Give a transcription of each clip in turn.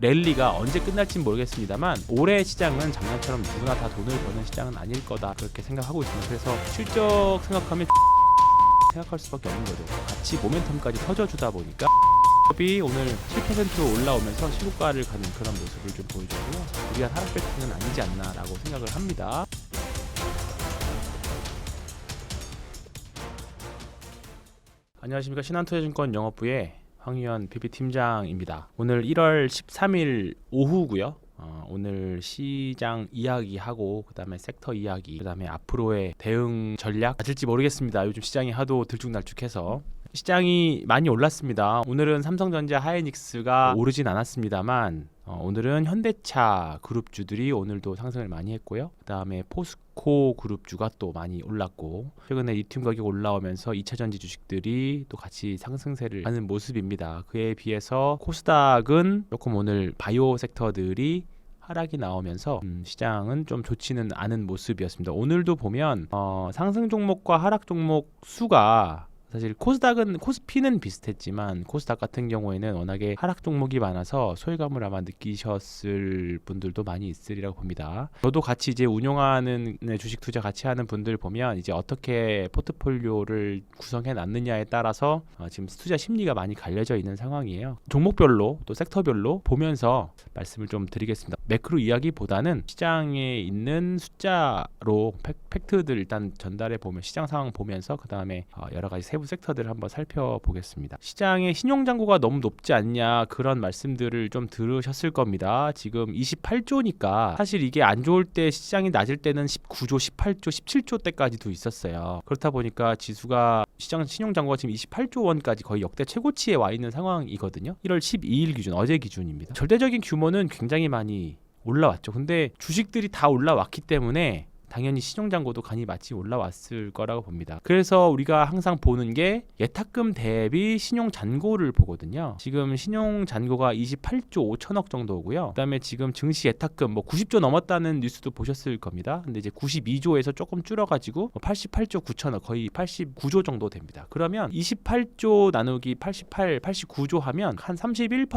랠리가 언제 끝날지 모르겠습니다만 올해 시장은 작년처럼 누구나 다 돈을 버는 시장은 아닐 거다 그렇게 생각하고 있습니다. 그래서 실적 생각하면 생각할 수밖에 없는 거죠. 같이 모멘텀까지 터져주다 보니까 이 오늘 7% 올라오면서 시고가를 가는 그런 모습을 좀 보여주고요. 우리가 하락 배팅은 아니지 않나라고 생각을 합니다. 안녕하십니까 신한투자증권 영업부의 황희연 PP 팀장입니다. 오늘 1월 13일 오후고요. 어, 오늘 시장 이야기하고 그다음에 섹터 이야기 그다음에 앞으로의 대응 전략 가질지 모르겠습니다. 요즘 시장이 하도 들쭉날쭉해서 시장이 많이 올랐습니다. 오늘은 삼성전자 하이닉스가 오르진 않았습니다만 어, 오늘은 현대차 그룹주들이 오늘도 상승을 많이 했고요. 그 다음에 포스코 그룹주가 또 많이 올랐고 최근에 리튬 가격 올라오면서 2차 전지 주식들이 또 같이 상승세를 하는 모습입니다. 그에 비해서 코스닥은 조금 오늘 바이오 섹터들이 하락이 나오면서 음, 시장은 좀 좋지는 않은 모습이었습니다. 오늘도 보면 어, 상승 종목과 하락 종목 수가 사실 코스닥은 코스피는 비슷했지만 코스닥 같은 경우에는 워낙에 하락 종목이 많아서 소외감을 아마 느끼셨을 분들도 많이 있으리라고 봅니다. 저도 같이 이제 운용하는 네, 주식 투자 같이 하는 분들 보면 이제 어떻게 포트폴리오를 구성해 놨느냐에 따라서 어, 지금 투자 심리가 많이 갈려져 있는 상황이에요. 종목별로 또 섹터별로 보면서 말씀을 좀 드리겠습니다. 매크로 이야기보다는 시장에 있는 숫자로 팩, 팩트들 일단 전달해 보면 시장 상황 보면서 그 다음에 어, 여러 가지 세부 섹터들을 한번 살펴보겠습니다. 시장의 신용 잔고가 너무 높지 않냐 그런 말씀들을 좀 들으셨을 겁니다. 지금 28조니까 사실 이게 안 좋을 때 시장이 낮을 때는 19조, 18조, 17조 때까지도 있었어요. 그렇다 보니까 지수가 시장 신용 잔고가 지금 28조 원까지 거의 역대 최고치에 와 있는 상황이거든요. 1월 12일 기준 어제 기준입니다. 절대적인 규모는 굉장히 많이 올라왔죠. 근데 주식들이 다 올라왔기 때문에 당연히 신용잔고도 간이 맞지 올라왔을 거라고 봅니다. 그래서 우리가 항상 보는 게 예탁금 대비 신용잔고를 보거든요. 지금 신용잔고가 28조 5천억 정도고요. 그다음에 지금 증시 예탁금 뭐 90조 넘었다는 뉴스도 보셨을 겁니다. 근데 이제 92조에서 조금 줄어가지고 88조 9천억 거의 89조 정도 됩니다. 그러면 28조 나누기 88, 89조 하면 한 31%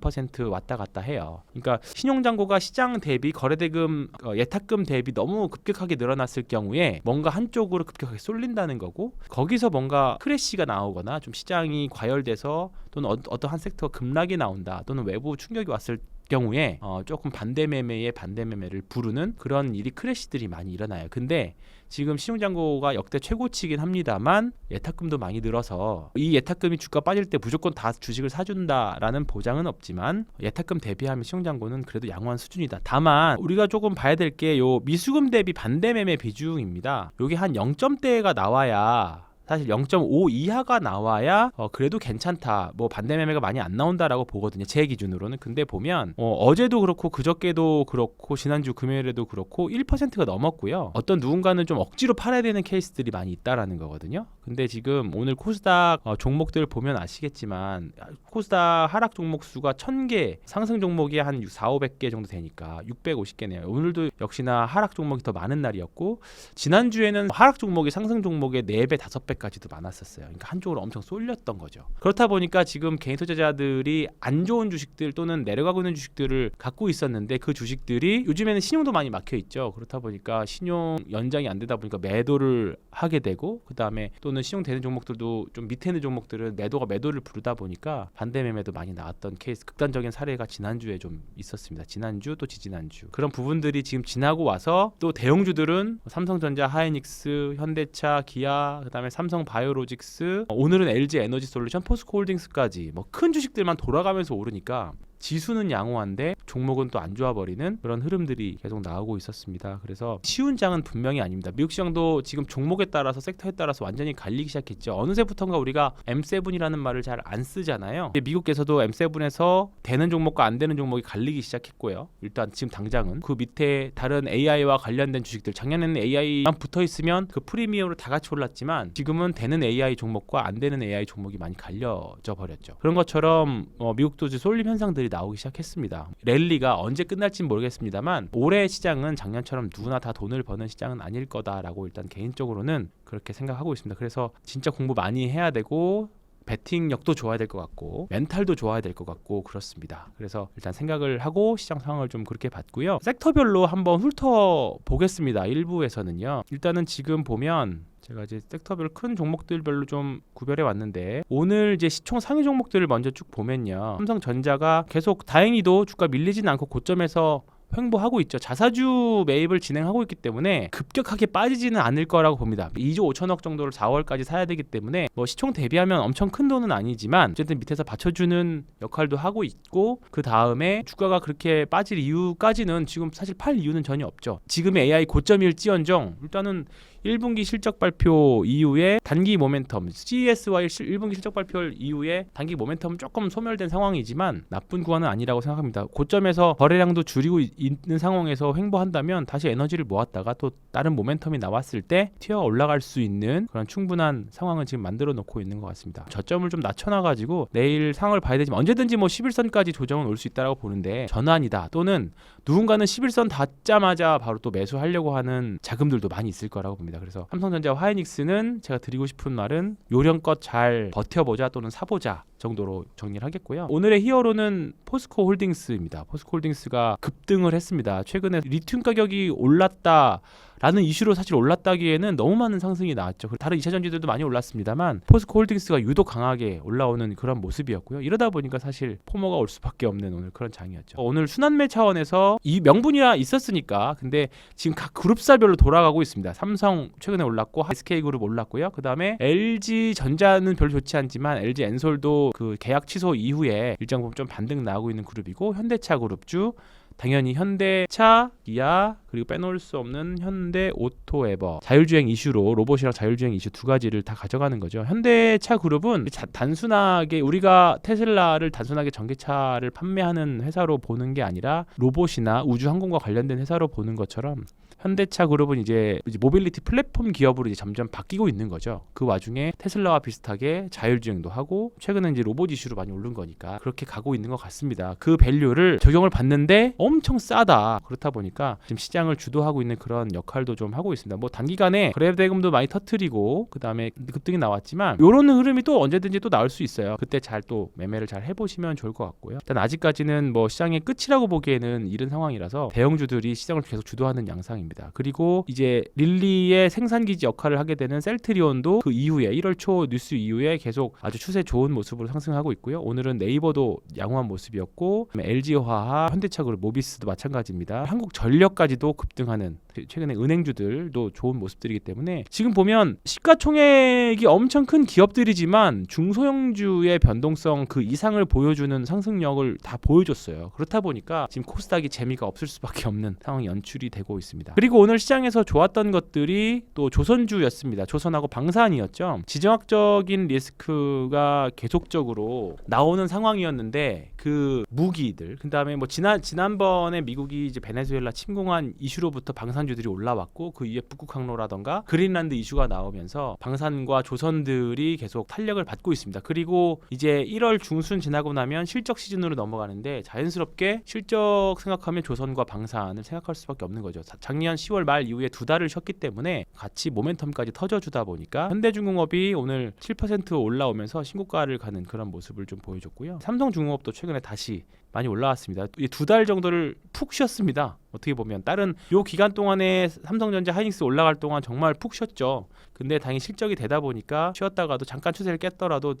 2% 왔다 갔다 해요. 그러니까 신용잔고가 시장 대비 거래대금 어, 예탁금 대비 너무 급격 하게 늘어났을 경우에 뭔가 한쪽으로 급격하게 쏠린다는 거고 거기서 뭔가 크래시가 나오거나 좀 시장이 과열돼서 또는 어, 어떤 한 섹터가 급락이 나온다 또는 외부 충격이 왔을 경우에 어, 조금 반대 매매의 반대 매매를 부르는 그런 일이 크래시들이 많이 일어나요. 근데 지금 신용잔고가 역대 최고치긴 합니다만 예탁금도 많이 늘어서 이 예탁금이 주가 빠질 때 무조건 다 주식을 사준다라는 보장은 없지만 예탁금 대비하면 신용잔고는 그래도 양호한 수준이다. 다만 우리가 조금 봐야 될 게 요 미수금 대비 반대 매매 비중입니다. 요게 한 0점대가 나와야 사실 0.5 이하가 나와야 어, 그래도 괜찮다. 뭐 반대 매매가 많이 안 나온다라고 보거든요. 제 기준으로는. 근데 보면 어, 제도 그렇고 그저께도 그렇고 지난주 금요일에도 그렇고 1%가 넘었고요. 어떤 누군가는 좀 억지로 팔아야 되는 케이스들이 많이 있다라는 거거든요. 근데 지금 오늘 코스닥 어, 종목들 보면 아시겠지만 코스닥 하락 종목 수가 1000개, 상승 종목이 한 4, 500개 정도 되니까 650개네요. 오늘도 역시나 하락 종목이 더 많은 날이었고 지난주에는 하락 종목이 상승 종목의 4배, 5배까지도 많았었어요. 그러니까 한쪽으로 엄청 쏠렸던 거죠. 그렇다 보니까 지금 개인 투자자들이 안 좋은 주식들 또는 내려가고 있는 주식들을 갖고 있었는데 그 주식들이 요즘에는 신용도 많이 막혀 있죠. 그렇다 보니까 신용 연장이 안 되다 보니까 매도를 하게 되고 그다음에 또는 신용 되는 종목들도 좀 밑에 있는 종목들은 매도가 매도를 부르다 보니까 반대 매매도 많이 나왔던 케이스 극단적인 사례가 지난주에 좀 있었습니다. 지난주 또 지지난주 그런 부분들이 지금 지나고 와서 또 대형주들은 삼성전자, 하이닉스, 현대차, 기아 그다음에 삼성 바이오로직스 어, 오늘은 LG 에너지 솔루션, 포스코홀딩스까지 뭐 큰 주식들만 돌아가면서 오르니까 지수는 양호한데 종목은 또 안 좋아 버리는 그런 흐름들이 계속 나오고 있었습니다. 그래서 쉬운 장은 분명히 아닙니다. 미국 시장도 지금 종목에 따라서 섹터에 따라서 완전히 갈리기 시작했죠. 어느새부턴가 우리가 M7이라는 말을 잘 안 쓰잖아요. 미국에서도 M7에서 되는 종목과 안 되는 종목이 갈리기 시작했고요. 일단 지금 당장은 그 밑에 다른 AI와 관련된 주식들 작년에는 AI만 붙어 있으면 그 프리미엄으로 다 같이 올랐지만 지금은 되는 AI 종목과 안 되는 AI 종목이 많이 갈려져 버렸죠. 그런 것처럼 어, 미국도 이제 쏠림 현상들이 나오기 시작했습니다. 랠리가 언제 끝날지 모르겠습니다만 올해 시장은 작년처럼 누구나 다 돈을 버는 시장은 아닐 거다라고 일단 개인적으로는 그렇게 생각하고 있습니다. 그래서 진짜 공부 많이 해야 되고 배팅력도 좋아야 될 것 같고 멘탈도 좋아야 될 것 같고 그렇습니다. 그래서 일단 생각을 하고 시장 상황을 좀 그렇게 봤고요. 섹터별로 한번 훑어 보겠습니다. 일부에서는요. 일단은 지금 보면 제가 이제 섹터별 큰 종목들별로 좀 구별해 왔는데 오늘 이제 시총 상위 종목들을 먼저 쭉 보면요. 삼성전자가 계속 다행히도 주가 밀리진 않고 고점에서 횡보하고 있죠. 자사주 매입을 진행하고 있기 때문에 급격하게 빠지지는 않을 거라고 봅니다. 2조 5천억 정도를 4월까지 사야 되기 때문에 뭐 시총 대비하면 엄청 큰 돈은 아니지만 어쨌든 밑에서 받쳐주는 역할도 하고 있고 그 다음에 주가가 그렇게 빠질 이유까지는 지금 사실 팔 이유는 전혀 없죠. 지금의 AI 고점일지언정 일단은 1분기 실적 발표 이후에 단기 모멘텀 CES와 1분기 실적 발표 이후에 단기 모멘텀은 조금 소멸된 상황이지만 나쁜 구간은 아니라고 생각합니다. 고점에서 거래량도 줄이고 있- 있는 상황에서 횡보한다면 다시 에너지를 모았다가 또 다른 모멘텀이 나왔을 때 튀어 올라갈 수 있는 그런 충분한 상황은 지금 만들어 놓고 있는 것 같습니다. 저점을 좀 낮춰놔 가지고 내일 상황을 봐야 되지만 언제든지 뭐 11선까지 조정은 올 수 있다라고 보는데 전환이다 또는 누군가는 11선 닿자마자 바로 또 매수하려고 하는 자금들도 많이 있을 거라고 봅니다. 그래서 삼성전자 화이닉스는 제가 드리고 싶은 말은 요령껏 잘 버텨보자 또는 사보자 정도로 정리를 하겠고요. 오늘의 히어로는 포스코 홀딩스입니다. 포스코 홀딩스가 급등을 했습니다. 최근에 리튬 가격이 올랐다. 라는 이슈로 사실 올랐다기에는 너무 많은 상승이 나왔죠. 다른 2차 전지들도 많이 올랐습니다만 포스코 홀딩스가 유독 강하게 올라오는 그런 모습이었고요. 이러다 보니까 사실 포모가 올 수밖에 없는 오늘 그런 장이었죠. 어, 오늘 순환매 차원에서 이 명분이라 있었으니까 근데 지금 각 그룹사별로 돌아가고 있습니다. 삼성 최근에 올랐고 SK 그룹 올랐고요. 그다음에 LG 전자는 별로 좋지 않지만 LG 엔솔도 그 계약 취소 이후에 일정 부분 좀 반등 나오고 있는 그룹이고 현대차 그룹주 당연히 현대차, 기아 그리고 빼놓을 수 없는 현대 오토 에버 자율주행 이슈로 로봇이랑 자율주행 이슈 두 가지를 다 가져가는 거죠. 현대차 그룹은 자- 단순하게 우리가 테슬라를 단순하게 전기차를 판매하는 회사로 보는 게 아니라 로봇이나 우주 항공과 관련된 회사로 보는 것처럼 현대차 그룹은 이제, 이제 모빌리티 플랫폼 기업으로 이제 점점 바뀌고 있는 거죠. 그 와중에 테슬라와 비슷하게 자율주행도 하고 최근에 이제 로봇 이슈로 많이 오른 거니까 그렇게 가고 있는 것 같습니다. 그 밸류를 적용을 받는데 엄청 싸다. 그렇다 보니까 지금 시장을 주도하고 있는 그런 역할도 좀 하고 있습니다. 뭐 단기간에 거래 대금도 많이 터트리고 그 다음에 급등이 나왔지만 이런 흐름이 또 언제든지 또 나올 수 있어요. 그때 잘 또 매매를 잘 해보시면 좋을 것 같고요. 일단 아직까지는 뭐 시장의 끝이라고 보기에는 이른 상황이라서 대형주들이 시장을 계속 주도하는 양상입니다. 그리고 이제 릴리의 생산기지 역할을 하게 되는 셀트리온도 그 이후에 1월 초 뉴스 이후에 계속 아주 추세 좋은 모습으로 상승하고 있고요. 오늘은 네이버도 양호한 모습이었고 LG화학, 현대차 그룹, 모비스도 마찬가지입니다. 한국 전력까지도 급등하는 최근에 은행주들도 좋은 모습들이기 때문에 지금 보면 시가총액이 엄청 큰 기업들이지만 중소형주의 변동성 그 이상을 보여주는 상승력을 다 보여줬어요. 그렇다 보니까 지금 코스닥이 재미가 없을 수밖에 없는 상황이 연출이 되고 있습니다. 그리고 오늘 시장에서 좋았던 것들이 또 조선주였습니다. 조선하고 방산이었죠. 지정학적인 리스크가 계속적으로 나오는 상황이었는데 그 무기들 그다음에 뭐 지난 지난 번에 미국이 이제 베네수엘라 침공한 이슈로부터 방산주들이 올라왔고 그 이후에 북극 항로라던가 그린란드 이슈가 나오면서 방산과 조선들이 계속 탄력을 받고 있습니다. 그리고 이제 1월 중순 지나고 나면 실적 시즌으로 넘어가는데 자연스럽게 실적 생각하면 조선과 방산을 생각할 수밖에 없는 거죠. 자- 작년 10월 말 이후에 두 달을 쉬었기 때문에 같이 모멘텀까지 터져주다 보니까 현대중공업이 오늘 7% 올라오면서 신고가를 가는 그런 모습을 좀 보여줬고요. 삼성중공업도 최근에 다시 많이 올라왔습니다. 두 달 정도를 푹 쉬었습니다. 어떻게 보면 다른 요 기간 동안에 삼성전자, 하이닉스 올라갈 동안 정말 푹 쉬었죠. 근데 당연히 실적이 되다 보니까 쉬었다가도 잠깐 추세를 깼더라도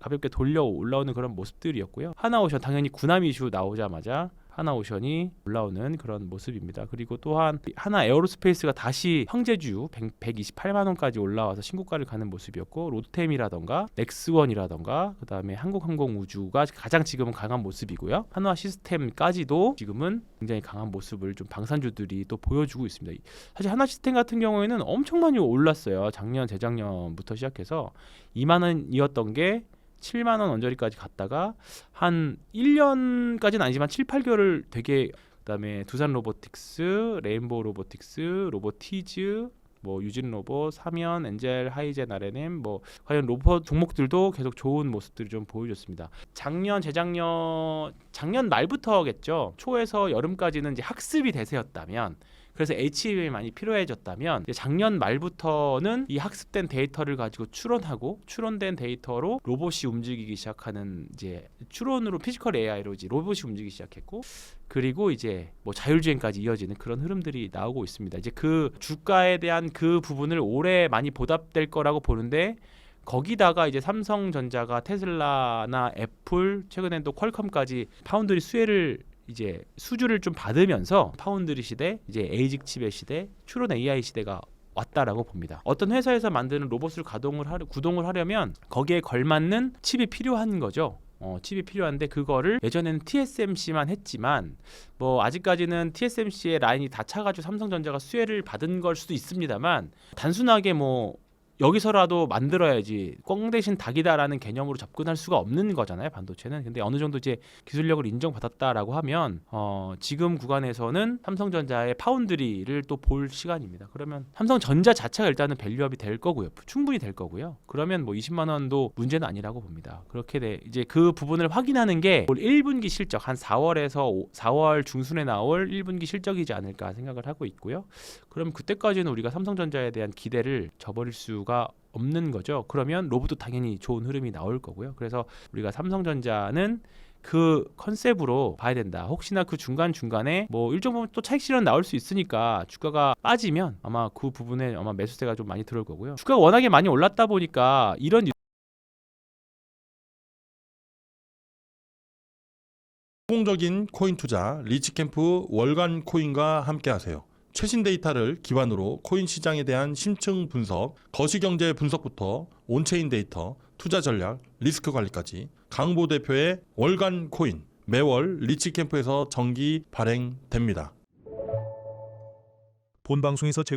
가볍게 돌려 올라오는 그런 모습들이었고요. 하나오션 당연히 구남 이슈 나오자마자 하나오션이 올라오는 그런 모습입니다. 그리고 또한 하나 에어로스페이스가 다시 형제주 100, 128만 원까지 올라와서 신고가를 가는 모습이었고 롯템이라던가 넥스원이라던가 그다음에 한국항공우주가 가장 지금은 강한 모습이고요. 한화 시스템까지도 지금은 굉장히 강한 모습을 좀 방산주들이 또 보여주고 있습니다. 사실 하나 시스템 같은 경우에는 엄청 많이 올랐어요. 작년 재작년부터 시작해서 2만 원이었던 게 7만 원 언저리까지 갔다가 한 1년까지는 아니지만 7, 8개월을 되게 그다음에 두산 로보틱스, 레인보우 로보틱스, 로보티즈 뭐 유진 로봇, 사면, 엔젤, 하이젠, RNM 뭐 과연 로봇 종목들도 계속 좋은 모습들이 좀 보여줬습니다. 작년, 재작년, 작년 말부터겠죠. 초에서 여름까지는 이제 학습이 대세였다면 그래서 HBM이 많이 필요해졌다면 작년 말부터는 이 학습된 데이터를 가지고 추론하고 추론된 데이터로 로봇이 움직이기 시작하는 이제 추론으로 피지컬 AI로 이제 로봇이 움직이기 시작했고 그리고 이제 뭐 자율주행까지 이어지는 그런 흐름들이 나오고 있습니다. 이제 그 주가에 대한 그 부분을 올해 많이 보답될 거라고 보는데 거기다가 이제 삼성전자가 테슬라나 애플 최근엔 또 퀄컴까지 파운드리 수혜를 이제 수주를 좀 받으면서 파운드리 시대, 이제 에이직 칩의 시대, 추론 AI 시대가 왔다라고 봅니다. 어떤 회사에서 만드는 로봇을 가동을 하려, 구동을 하려면 거기에 걸맞는 칩이 필요한 거죠. 어, 칩이 필요한데 그거를 예전에는 TSMC만 했지만 뭐 아직까지는 TSMC의 라인이 다 차가지고 삼성전자가 수혜를 받은 걸 수도 있습니다만 단순하게 뭐 여기서라도 만들어야지 꽝 대신 닭이다라는 개념으로 접근할 수가 없는 거잖아요 반도체는. 근데 어느 정도 이제 기술력을 인정받았다라고 하면 어 지금 구간에서는 삼성전자의 파운드리를 또 볼 시간입니다. 그러면 삼성전자 자체가 일단은 밸류업이 될 거고요. 충분히 될 거고요. 그러면 뭐 20만 원도 문제는 아니라고 봅니다. 그렇게 돼 이제 그 부분을 확인하는 게 1분기 실적 한 4월에서 4월 중순에 나올 1분기 실적이지 않을까 생각을 하고 있고요. 그럼 그때까지는 우리가 삼성전자에 대한 기대를 저버릴 수가 없는 거죠. 그러면 로봇도 당연히 좋은 흐름이 나올 거고요. 그래서 우리가 삼성전자는 그 컨셉으로 봐야 된다. 혹시나 그 중간 중간에 뭐 일정 부분 또 차익 실현 나올 수 있으니까 주가가 빠지면 아마 그 부분에 아마 매수세가 좀 많이 들어올 거고요. 주가가 워낙에 많이 올랐다 보니까 이런 성공적인 코인 투자 리치캠프 월간 코인과 함께 하세요. 최신 데이터를 기반으로 코인 시장에 대한 심층 분석, 거시경제 분석부터 온체인 데이터, 투자 전략, 리스크 관리까지 강보 대표의 월간 코인 매월 리치 캠프에서 정기 발행됩니다. 본 방송에서 제